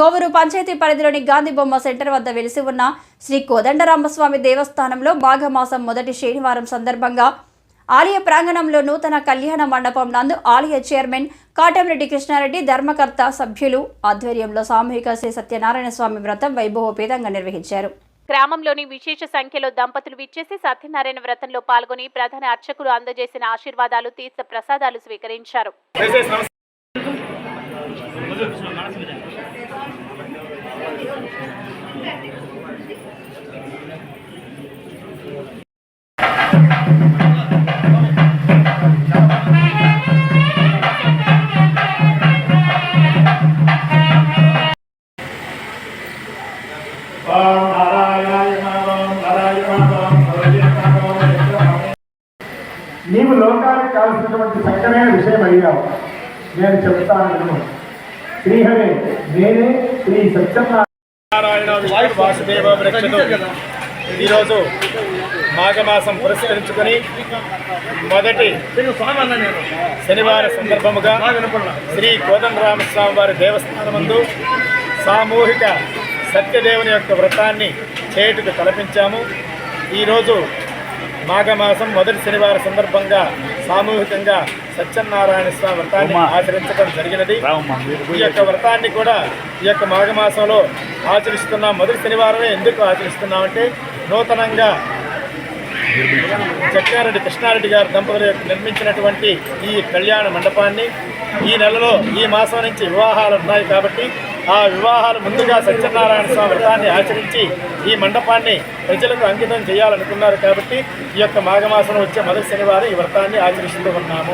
కోవూరు పంచాయతీ పరిధిలోని గాంధీ బొమ్మ సెంటర్ వద్ద వెలిసి ఉన్న శ్రీ కోదండరామస్వామి దేవస్థానంలో మాఘమాసం మొదటి శనివారం సందర్భంగా ఆలయ ప్రాంగణంలో నూతన కళ్యాణ మండపం నందు ఆలయ చైర్మన్ కాటంరెడ్డి కృష్ణారెడ్డి ధర్మకర్త సభ్యులు ఆధ్వర్యంలో సామూహిక శ్రీ సత్యనారాయణ స్వామి వ్రతం వైభవోపేతంగా నిర్వహించారు. గ్రామంలోని విశేష సంఖ్యలో దంపతులు విచ్చేసి సత్యనారాయణ వ్రతంలో పాల్గొని ప్రధాన అర్చకులు అందజేసిన ఆశీర్వాదాలు తీర్థ ప్రసాదాలు స్వీకరించారు. నీవు లోకానికి కావలసినటువంటి చక్కమైన విషయం అడిగావు. నేను చెప్తాను. శ్రీహరి నేనే శ్రీ సత్యనారాయణ వాసుదేవ ఈరోజు మాఘమాసం పురస్కరించుకొని మొదటి శనివార సందర్భముగా శ్రీ కోదండరామస్వామి వారి దేవస్థానమందు సామూహిక సత్యదేవుని యొక్క వ్రతాన్ని చేయుటకు తలపించాము. ఈరోజు మాఘమాసం మొదటి శనివార సందర్భంగా సామూహికంగా సత్యనారాయణ స్వామి వ్రతాన్ని ఆచరించడం జరిగినది. ఈ యొక్క వ్రతాన్ని కూడా ఈ యొక్క మాఘమాసంలో ఆచరిస్తున్నాం. మొదటి శనివారమే ఎందుకు ఆచరిస్తున్నామంటే నూతనంగా చెక్కారెడ్డి కృష్ణారెడ్డి గారి దంపతులు యొక్క నిర్మించినటువంటి ఈ కళ్యాణ మండపాన్ని ఈ నెలలో ఈ మాసం నుంచి వివాహాలు ఉన్నాయి కాబట్టి ఆ వివాహాలు ముందుగా సత్యనారాయణ స్వామి వ్రతాన్ని ఆచరించి ఈ మండపాన్ని ప్రజలకు అంకితం చేయాలనుకున్నారు కాబట్టి ఈ యొక్క మాఘమాసం వచ్చే మొదటి శనివారం ఈ వ్రతాన్ని ఆచరిస్తూ ఉన్నాము.